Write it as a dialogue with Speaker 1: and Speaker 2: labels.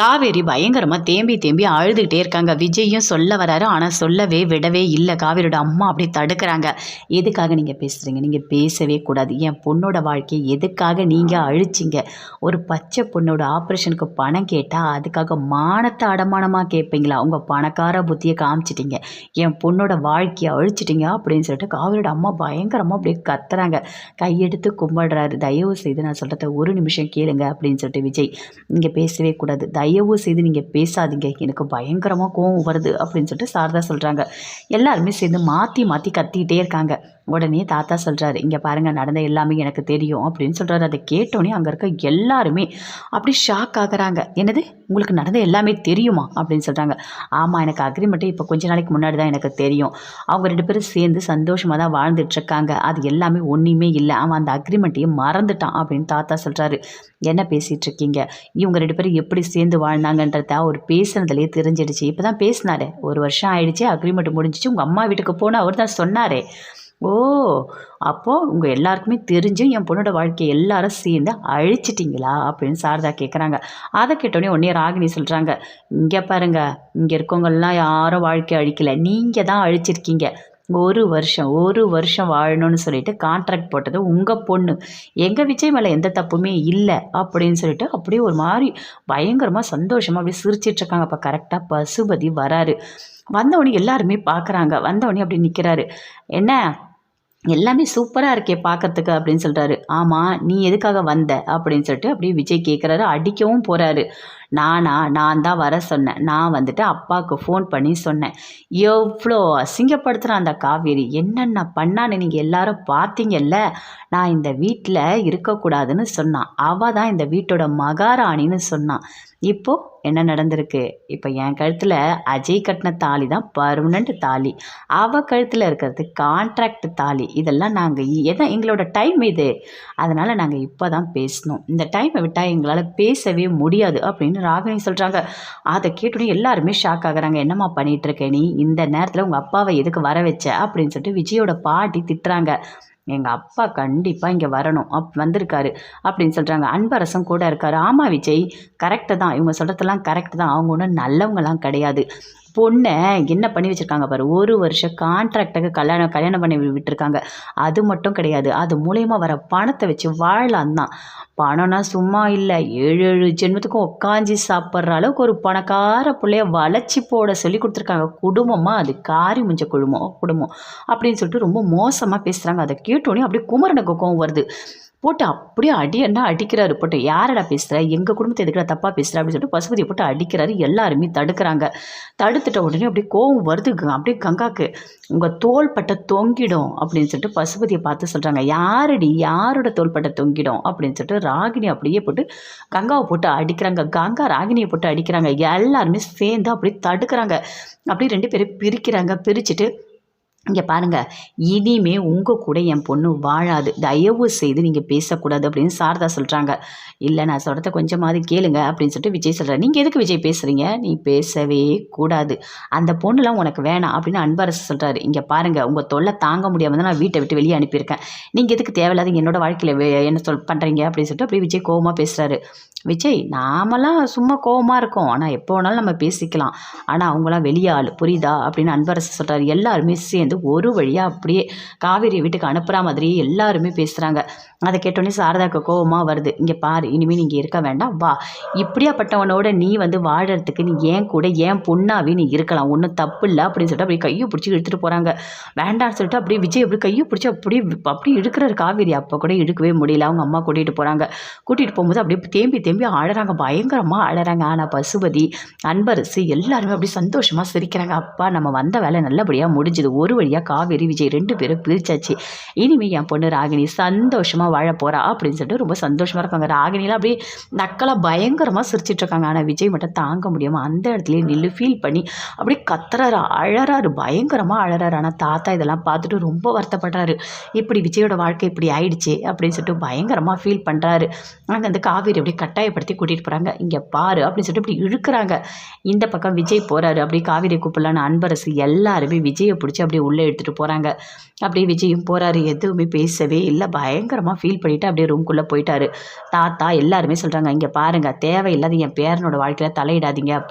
Speaker 1: காவேரி பயங்கரமாக தேம்பி தேம்பி அழுதுகிட்டே இருக்காங்க. விஜயும் சொல்ல வராரு. ஆனால் சொல்லவே விடவே இல்லை. காவேரியோட அம்மா அப்படியே தடுக்கிறாங்க. எதுக்காக நீங்கள் பேசுகிறீங்க நீங்கள் பேசவே கூடாது. என் பொண்ணோட வாழ்க்கையை எதுக்காக நீங்கள் அழிச்சிங்க? ஒரு பச்சை பொண்ணோட ஆப்ரேஷனுக்கு பணம் கேட்டால் அதுக்காக மானத்தை அடமானமாக கேட்பீங்களா? உங்கள் பணக்கார புத்தியை காமிச்சிட்டிங்க. என் பொண்ணோட வாழ்க்கையை அழிச்சிட்டிங்க அப்படின்னு சொல்லிட்டு காவேரியோட அம்மா பயங்கரமாக அப்படியே கத்துறாங்க. கையெடுத்து கும்பிடுறாரு. தயவு செய்து நான் சொல்கிறத ஒரு நிமிஷம் கேளுங்க அப்படின்னு சொல்லிட்டு விஜய். நீங்கள் பேசவே கூடாது. தயவு செய்து நீங்கள் பேசாதீங்க. எனக்கு பயங்கரமாக கோவம் வருது அப்படின்னு சொல்லிட்டு சாரதா சொல்கிறாங்க எல்லாருமே சேர்ந்து மாற்றி மாற்றி கத்திக்கிட்டே இருக்காங்க. உடனே தாத்தா சொல்கிறாரு இங்கே பாருங்கள் நடந்த எல்லாமே எனக்கு தெரியும் அப்படின்னு சொல்கிறாரு அதை கேட்டோன்னே அங்கே இருக்க எல்லாருமே அப்படி ஷாக் ஆகுறாங்க. என்னது? உங்களுக்கு நடந்த எல்லாமே தெரியுமா? அப்படின்னு சொல்கிறாங்க ஆமாம் எனக்கு அக்ரிமெண்ட்டு இப்போ கொஞ்ச நாளைக்கு முன்னாடி தான் எனக்கு தெரியும். அவங்க ரெண்டு பேரும் சேர்ந்து சந்தோஷமாக தான் வாழ்ந்துட்டுருக்காங்க அது எல்லாமே ஒன்றுமே இல்லை. அவன் அந்த அக்ரிமெண்ட்டையும் மறந்துட்டான் அப்படின்னு தாத்தா சொல்கிறாரு என்ன பேசிகிட்டு இருக்கீங்க? இவங்க ரெண்டு பேரும் எப்படி சேர்ந்து வாழ்ந்தாங்கன்றத அவர் பேசுனதுலேயே தெரிஞ்சிடுச்சு. இப்போ தான் பேசினாரு. ஒரு வருஷம் ஆயிடுச்சு அக்ரிமெண்ட் முடிஞ்சிச்சு. உங்கள் அம்மா வீட்டுக்கு போனால் அவர் தான் சொன்னாரே. ஓ அப்போது உங்கள் எல்லாருக்குமே தெரிஞ்சும் என் பொண்ணோட வாழ்க்கையை எல்லாரும் சேர்ந்து அழிச்சிட்டிங்களா? அப்படின்னு சாரதா கேட்குறாங்க அதை கேட்டோடனே உடனே ராகினி சொல்கிறாங்க இங்கே பாருங்க இங்கே இருக்கவங்கெல்லாம் யாரும் வாழ்க்கையை அழிக்கலை. நீங்கள் தான் அழிச்சிருக்கீங்க. ஒரு வருஷம் ஒரு வருஷம் வாழணும்னு சொல்லிட்டு கான்ட்ராக்ட் போட்டது உங்கள் பொண்ணு. எங்கள் விஜய் மேலே எந்த தப்புமே இல்லை அப்படின்னு சொல்லிட்டு அப்படியே ஒரு மாதிரி பயங்கரமாக சந்தோஷமாக அப்படியே சிரிச்சிட்ருக்காங்க அப்போ கரெக்டாக பசுபதி வராரு. வந்தவொடனே எல்லாருமே பார்க்குறாங்க வந்தவொடனே அப்படி நிற்கிறாரு என்ன எல்லாமே சூப்பராக இருக்கே பார்க்கறதுக்கு அப்படின்னு சொல்கிறாரு ஆமாம் நீ எதுக்காக வந்த? அப்படின்னு சொல்லிட்டு அப்படியே விஜய் கேட்குறாரு அடிக்கவும் போகிறாரு நானா நான் தான் வர சொன்னேன். நான் வந்துட்டு அப்பாவுக்கு ஃபோன் பண்ணி சொன்னேன். எவ்வளோ அசிங்கப்படுத்துகிறான் அந்த காவேரி. என்னென்ன பண்ணான்னு நீங்கள் எல்லாரும் பார்த்தீங்கல்ல? நான் இந்த வீட்டில் இருக்கக்கூடாதுன்னு சொன்னான். அவள் தான் இந்த வீட்டோட மகாராணின்னு சொன்னான். இப்போது என்ன நடந்திருக்கு? இப்போ என் கழுத்தில் அஜய் கட்டின தாலி தான் பர்மனண்ட் தாலி. அவள் கழுத்தில் இருக்கிறது கான்ட்ராக்ட் தாலி. இதெல்லாம் நாங்கள் எதை எங்களோட டைம் இது. அதனால் நாங்கள் இப்போ தான் பேசணும். இந்த டைமை விட்டால் எங்களால் பேசவே முடியாது அப்படின்னு ராகினி சொல்கிறாங்க அதை கேட்டோன்னே எல்லாருமே ஷாக் ஆகுறாங்க. என்னம்மா பண்ணிகிட்டு நீ? இந்த நேரத்தில் உங்கள் அப்பாவை எதுக்கு வர வச்ச? அப்படின்னு சொல்லிட்டு விஜயோட பாட்டி திட்டுறாங்க. எங்கள் அப்பா கண்டிப்பாக இங்கே வரணும். அப் வந்திருக்காரு அப்படின்னு சொல்கிறாங்க அன்பரசன் கூட இருக்காரு. ஆமாம் விஜய் கரெக்டு தான். இவங்க சொல்கிறதெல்லாம் கரெக்டு தான். அவங்க ஒன்றும் நல்லவங்களாம் கிடையாது. பொண்ணை என்ன பண்ணி வச்சுருக்காங்க பாரு? ஒரு வருஷம் கான்ட்ராக்டுக்கு கல்யாணம் கல்யாணம் பண்ணி விட்டுருக்காங்க. அது மட்டும் கிடையாது. அது மூலயமா வர பணத்தை வச்சு வாழலாம் தான். பணம்னா சும்மா இல்லை. ஏழு ஏழு ஜென்மத்துக்கும் உட்காஞ்சி சாப்பிட்ற அளவுக்கு ஒரு பணக்கார பிள்ளைய வளைச்சி போட சொல்லி கொடுத்துருக்காங்க. குடும்பமாக அது காரி முஞ்ச குழுமோ குடும்பம். அப்படின்னு சொல்லிட்டு ரொம்ப மோசமாக பேசுகிறாங்க அதை கேட்டோன்னே அப்படியே குமரனுக்கு கோவம் வருது. போட்டு அப்படியே அடி என்ன அடிக்கிறாரு? போட்டு யாரடா பேசுகிற எங்கள் குடும்பத்தை எதுக்குடா தப்பாக பேசுகிற அப்படின்னு சொல்லிட்டு பசுபதியை போட்டு அடிக்கிறாரு. எல்லாருமே தடுக்கிறாங்க. தடுத்துட்ட உடனே அப்படியே கோவம் வருது. அப்படியே கங்காக்கு. உங்கள் தோள்பட்டை தொங்கிடும் அப்படின்னு சொல்லிட்டு பசுபதியை பார்த்து சொல்கிறாங்க யாரடி? யாரோட தோள்பட்டை தொங்கிடும்? அப்படின்னு சொல்லிட்டு ராகினி அப்படியே போட்டு கங்காவை போட்டு அடிக்கிறாங்க. கங்கா ராகினியை போட்டு அடிக்கிறாங்க. எல்லாருமே சேர்ந்து அப்படியே தடுக்கிறாங்க. அப்படியே ரெண்டு பேரும் பிரிக்கிறாங்க. பிரிச்சுட்டு இங்கே பாருங்கள் இனிமே உங்கள் கூட என் பொண்ணு வாழாது. தயவு செய்து நீங்கள் பேசக்கூடாது அப்படின்னு சாரதா சொல்கிறாங்க இல்லை நான் சொல்கிறத கொஞ்சமாவது கேளுங்க அப்படின்னு சொல்லிட்டு விஜய் சொல்கிறார் நீங்கள் எதுக்கு விஜய் பேசுகிறீங்க நீ பேசவே கூடாது. அந்த பொண்ணுலாம் உனக்கு வேணாம் அப்படின்னு அன்பரசு சொல்கிறாரு இங்கே பாருங்கள் உங்கள் தொல்லை தாங்க முடியாமல் தான் நான் வீட்டை விட்டு வெளியே அனுப்பியிருக்கேன். நீங்கள் எதுக்கு தேவையில்லாத என்னோட வாழ்க்கையில் வே- என்ன சொல் பண்ணுறீங்க அப்படின்னு சொல்லிட்டு அப்படியே விஜய் கோவமாக பேசுகிறாரு விஜய் நாமெல்லாம் சும்மா கோவமாக இருக்கோம். ஆனால் எப்போ வேணாலும் நம்ம பேசிக்கலாம். ஆனால் அவங்களாம் வெளியே ஆள் புரியுதா? அப்படின்னு அன்பரசு சொல்கிறாரு எல்லாருமே சேர்ந்து ஒரு வழியாக அப்படியே காவேரி வீட்டுக்கு அனுப்புகிற மாதிரியே எல்லாருமே பேசுகிறாங்க அதை கேட்டோன்னே சாரதாக்கு கோபமாக வருது. இங்கே பாரு இனிமேல் நீங்கள் இருக்க வேண்டாம். வா. இப்படியாப்பட்டவனோட நீ வந்து வாழறதுக்கு நீ ஏன் கூட ஏன் பொண்ணாவே நீ இருக்கலாம். ஒன்றும் தப்பு இல்லை அப்படின்னு சொல்லிட்டு அப்படியே கையை பிடிச்சி இழுத்துட்டு போகிறாங்க வேண்டாம்னு சொல்லிட்டு அப்படியே விஜய் அப்படி கையை பிடிச்சி அப்படியே அப்படியே இழுக்கிறார் காவேரி. அப்போ கூட இழுக்கவே முடியல. அவங்க அம்மா கூட்டிகிட்டு போகிறாங்க கூட்டிகிட்டு போகும்போது அப்படியே தேம்பி தேம்பி ஆடுறாங்க பயங்கரமாக ஆடுறாங்க ஆனால் பசுபதி அன்பரசு எல்லாருமே அப்படியே சந்தோஷமாக சிரிக்கிறாங்க. அப்பா நம்ம வந்த வேலை நல்லபடியாக முடிஞ்சுது. ஒரு வழியாக காவேரி விஜய் ரெண்டு பேரும் பிரிச்சாச்சு. இனிமேல் என் பொண்ணு ராகினி சந்தோஷமாக வாழ போகிறா அப்படின்னு சொல்லிட்டு ரொம்ப சந்தோஷமாக இருக்காங்க. ராகினிலாம் அப்படியே நக்கலாக பயங்கரமாக சிரிச்சிட்ருக்காங்க ஆனால் விஜய் மட்டும் தாங்க முடியாமல் அந்த இடத்துலயே நில்லு ஃபீல் பண்ணி அப்படியே கத்துறாரு அழறாரு பயங்கரமாக அழறாரு. ஆனால் தாத்தா இதெல்லாம் பார்த்துட்டு ரொம்ப வருத்தப்படுறாரு. இப்படி விஜயோட வாழ்க்கை இப்படி ஆயிடுச்சு அப்படின்னு சொல்லிட்டு பயங்கரமாக ஃபீல் பண்ணுறாரு அங்கே அந்த காவேரி அப்படியே கட்டாயப்படுத்தி கூட்டிகிட்டு போகிறாங்க இங்கே பாரு அப்படின்னு சொல்லிட்டு இப்படி இழுக்கிறாங்க. இந்த பக்கம் விஜய் போகிறாரு அப்படியே காவேரி கூப்பிடலான்னு அன்பரசு எல்லாருமே விஜயை பிடிச்சி அப்படியே உள்ளே எடுத்துகிட்டு போகிறாங்க அப்படியே விஜயும் போகிறாரு எதுவுமே பேசவே இல்லை. பயங்கரமாக ஃபீல் பண்ணிவிட்டு அப்படியே ரூம்குள்ளே போயிட்டாரு. தாத்தா எல்லாருமே சொல்கிறாங்க இங்கே பாருங்கள் தேவையில்லாத என் பேரனோட வாழ்க்கையில் தலையிடாதீங்க. அப்படி